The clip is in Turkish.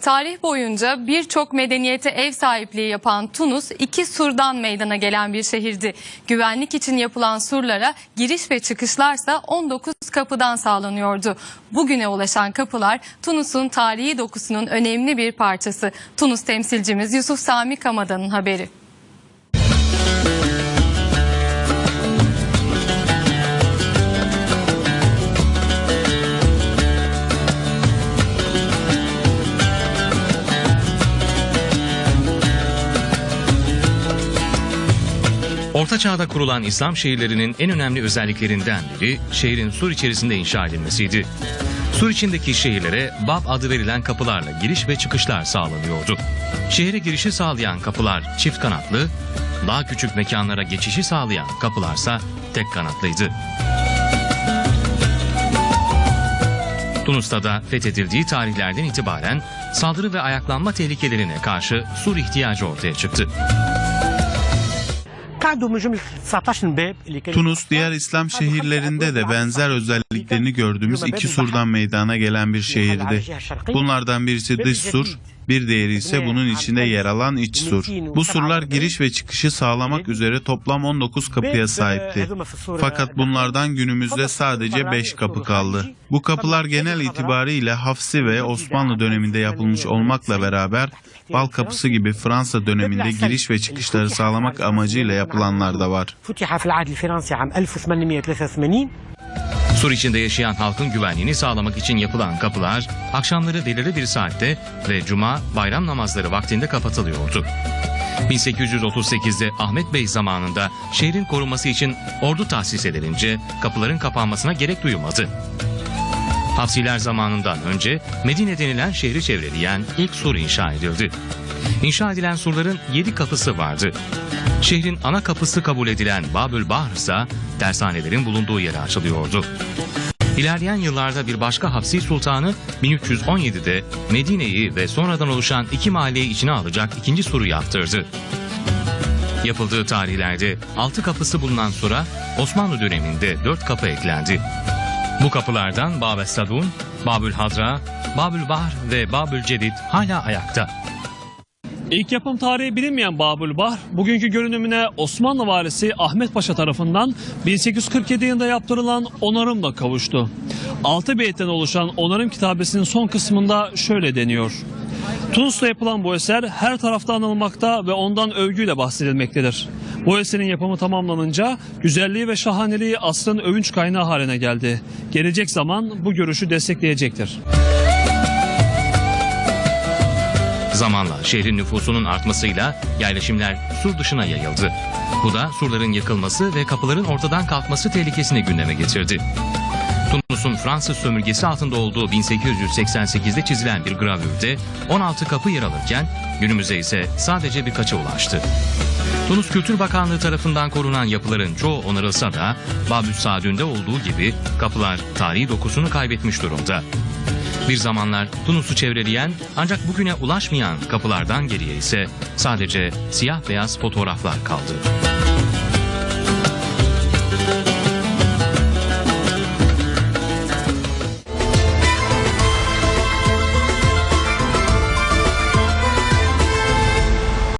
Tarih boyunca birçok medeniyete ev sahipliği yapan Tunus iki surdan meydana gelen bir şehirdi. Güvenlik için yapılan surlara giriş ve çıkışlarsa 19 kapıdan sağlanıyordu. Bugüne ulaşan kapılar Tunus'un tarihi dokusunun önemli bir parçası. Tunus temsilcimiz Yusuf Sami Kamada'nın haberi. Orta Çağ'da kurulan İslam şehirlerinin en önemli özelliklerinden biri şehrin sur içerisinde inşa edilmesiydi. Sur içindeki şehirlere Bab adı verilen kapılarla giriş ve çıkışlar sağlanıyordu. Şehre girişi sağlayan kapılar çift kanatlı, daha küçük mekanlara geçişi sağlayan kapılarsa tek kanatlıydı. Tunus'ta da fethedildiği tarihlerden itibaren saldırı ve ayaklanma tehlikelerine karşı sur ihtiyacı ortaya çıktı. Tunus diğer İslam şehirlerinde de benzer özelliklerini gördüğümüz iki surdan meydana gelen bir şehirdi. Bunlardan birisi dış sur, bir diğeri ise bunun içinde yer alan iç sur. Bu surlar giriş ve çıkışı sağlamak üzere toplam 19 kapıya sahipti. Fakat bunlardan günümüzde sadece 5 kapı kaldı. Bu kapılar genel itibariyle Hafsi ve Osmanlı döneminde yapılmış olmakla beraber Bal Kapısı gibi Fransa döneminde giriş ve çıkışları sağlamak amacıyla yapılanlar da var. Sur içinde yaşayan halkın güvenliğini sağlamak için yapılan kapılar akşamları belirli bir saatte ve cuma bayram namazları vaktinde kapatılıyordu. 1838'de Ahmet Bey zamanında şehrin korunması için ordu tahsis edilince kapıların kapanmasına gerek duyulmadı. Hafsiler zamanından önce Medine denilen şehri çevreleyen ilk sur inşa edildi. İnşa edilen surların 7 kapısı vardı. Şehrin ana kapısı kabul edilen Babül Bahr ise tersanelerin bulunduğu yere açılıyordu. İlerleyen yıllarda bir başka Hapsi Sultanı 1317'de Medine'yi ve sonradan oluşan iki mahalleyi içine alacak ikinci suru yaptırdı. Yapıldığı tarihlerde altı kapısı bulunan sura Osmanlı döneminde dört kapı eklendi. Bu kapılardan Babel Sadun, Babül Hadra, Babül Bahr ve Babül Cedid hala ayakta. İlk yapım tarihi bilinmeyen Babül Bahr, bugünkü görünümüne Osmanlı valisi Ahmet Paşa tarafından 1847 yılında yaptırılan onarımla kavuştu. Altı beyitten oluşan onarım kitabesinin son kısmında şöyle deniyor. Tunus'ta yapılan bu eser her tarafta anılmakta ve ondan övgüyle bahsedilmektedir. Bu eserin yapımı tamamlanınca güzelliği ve şahaneliği asrın övünç kaynağı haline geldi. Gelecek zaman bu görüşü destekleyecektir. Zamanla şehrin nüfusunun artmasıyla yerleşimler sur dışına yayıldı. Bu da surların yıkılması ve kapıların ortadan kalkması tehlikesini gündeme getirdi. Tunus'un Fransız sömürgesi altında olduğu 1888'de çizilen bir gravürde 16 kapı yer alırken günümüze ise sadece birkaça ulaştı. Tunus Kültür Bakanlığı tarafından korunan yapıların çoğu onarılsa da Babüs Sadün'de olduğu gibi kapılar tarihi dokusunu kaybetmiş durumda. Bir zamanlar Tunus'u çevreleyen ancak bugüne ulaşmayan kapılardan geriye ise sadece siyah beyaz fotoğraflar kaldı.